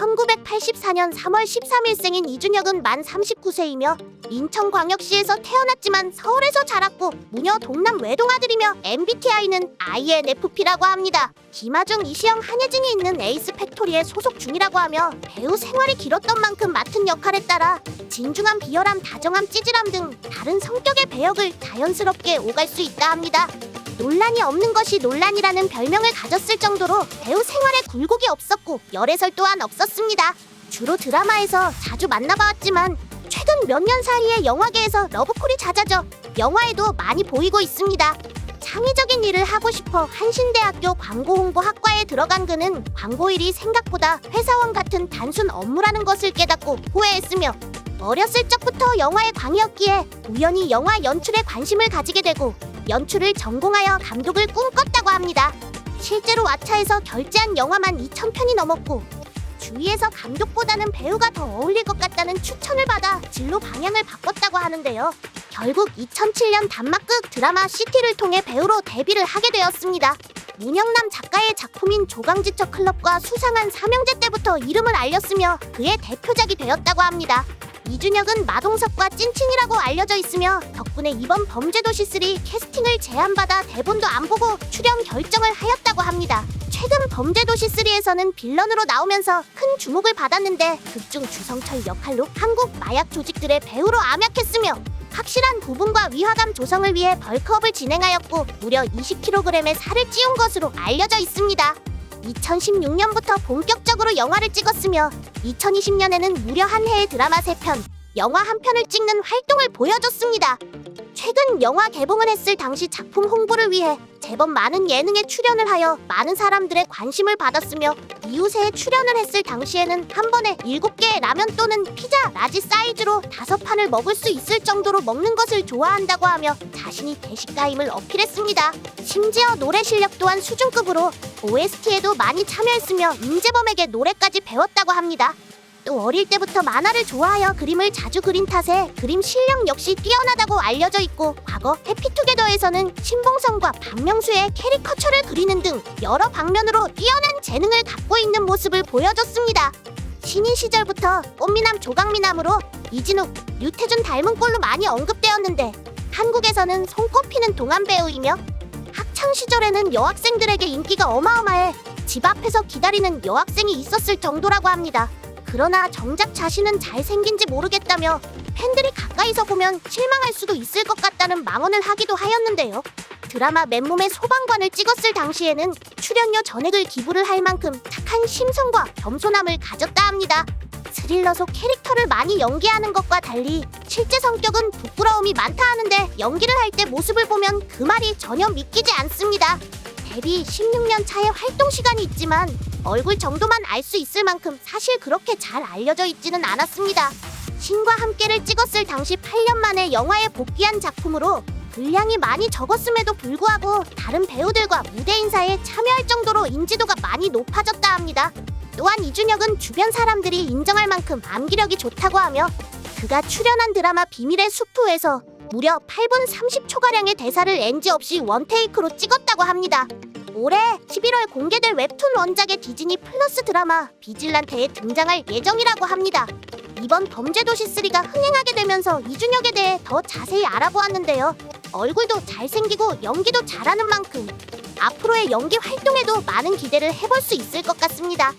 1984년 3월 13일생인 이준혁은 만 39세이며 인천광역시에서 태어났지만 서울에서 자랐고 무녀 동남 외동아들이며 MBTI는 INFP라고 합니다. 김하중, 이시영, 한예진이 있는 에이스 팩토리에 소속 중이라고 하며 배우 생활이 길었던 만큼 맡은 역할에 따라 진중함, 비열함, 다정함, 찌질함 등 다른 성격의 배역을 자연스럽게 오갈 수 있다 합니다. 논란이 없는 것이 논란이라는 별명을 가졌을 정도로 배우 생활에 굴곡이 없었고 열애설 또한 없었습니다. 주로 드라마에서 자주 만나봐왔지만 최근 몇 년 사이에 영화계에서 러브콜이 잦아져 영화에도 많이 보이고 있습니다. 창의적인 일을 하고 싶어 한신대학교 광고홍보학과에 들어간 그는 광고 일이 생각보다 회사원 같은 단순 업무라는 것을 깨닫고 후회했으며 어렸을 적부터 영화에 광이었기에 우연히 영화 연출에 관심을 가지게 되고 연출을 전공하여 감독을 꿈꿨다고 합니다. 실제로 왓챠에서 결제한 영화만 2,000편이 넘었고 주위에서 감독보다는 배우가 더 어울릴 것 같다는 추천을 받아 진로 방향을 바꿨다고 하는데요. 결국 2007년 단막극 드라마 시티를 통해 배우로 데뷔를 하게 되었습니다. 문영남 작가의 작품인 조강지처 클럽과 수상한 삼형제 때부터 이름을 알렸으며 그의 대표작이 되었다고 합니다. 이준혁은 마동석과 찐친이라고 알려져 있으며 덕분에 이번 범죄도시 3 캐스팅을 제안받아 대본도 안 보고 출연 결정을 하였다고 합니다. 최근 범죄도시 3에서는 빌런으로 나오면서 큰 주목을 받았는데 극중 주성철 역할로 한국 마약 조직들의 배우로 암약했으며 확실한 구분과 위화감 조성을 위해 벌크업을 진행하였고 무려 20kg의 살을 찌운 것으로 알려져 있습니다. 2016년부터 본격적으로 영화를 찍었으며 2020년에는 무려 한 해의 드라마 3편, 영화 한 편을 찍는 활동을 보여줬습니다. 최근 영화 개봉을 했을 당시 작품 홍보를 위해 제법 많은 예능에 출연을 하여 많은 사람들의 관심을 받았으며 이웃에 출연을 했을 당시에는 한 번에 7개의 라면 또는 피자 라지 사이즈로 다섯 판을 먹을 수 있을 정도로 먹는 것을 좋아한다고 하며 자신이 대식가임을 어필했습니다. 심지어 노래 실력 또한 수준급으로 OST에도 많이 참여했으며 임재범에게 노래까지 배웠다고 합니다. 또 어릴 때부터 만화를 좋아하여 그림을 자주 그린 탓에 그림 실력 역시 뛰어나다고 알려져 있고 과거 해피투게더에서는 신봉선과 박명수의 캐리커처를 그리는 등 여러 방면으로 뛰어난 재능을 갖고 있는 모습을 보여줬습니다. 신인 시절부터 꽃미남 조강미남으로 이진욱, 류태준 닮은 꼴로 많이 언급되었는데 한국에서는 손꼽히는 동안 배우이며 학창 시절에는 여학생들에게 인기가 어마어마해 집 앞에서 기다리는 여학생이 있었을 정도라고 합니다. 그러나 정작 자신은 잘생긴지 모르겠다며 팬들이 가까이서 보면 실망할 수도 있을 것 같다는 망언을 하기도 하였는데요. 드라마 맨몸의 소방관을 찍었을 당시에는 출연료 전액을 기부를 할 만큼 착한 심성과 겸손함을 가졌다 합니다. 스릴러 속 캐릭터를 많이 연기하는 것과 달리 실제 성격은 부끄러움이 많다 하는데 연기를 할 때 모습을 보면 그 말이 전혀 믿기지 않습니다. 데뷔 16년 차의 활동 시간이 있지만 얼굴 정도만 알 수 있을 만큼 사실 그렇게 잘 알려져 있지는 않았습니다. 신과 함께를 찍었을 당시 8년 만에 영화에 복귀한 작품으로 분량이 많이 적었음에도 불구하고 다른 배우들과 무대 인사에 참여할 정도로 인지도가 많이 높아졌다 합니다. 또한 이준혁은 주변 사람들이 인정할 만큼 암기력이 좋다고 하며 그가 출연한 드라마 비밀의 수프에서 무려 8분 30초가량의 대사를 NG 없이 원테이크로 찍었다고 합니다. 올해 11월 공개될 웹툰 원작의 디즈니 플러스 드라마 비질란테에 등장할 예정이라고 합니다. 이번 범죄도시 3가 흥행하게 되면서 이준혁에 대해 더 자세히 알아보았는데요. 얼굴도 잘생기고 연기도 잘하는 만큼 앞으로의 연기 활동에도 많은 기대를 해볼 수 있을 것 같습니다.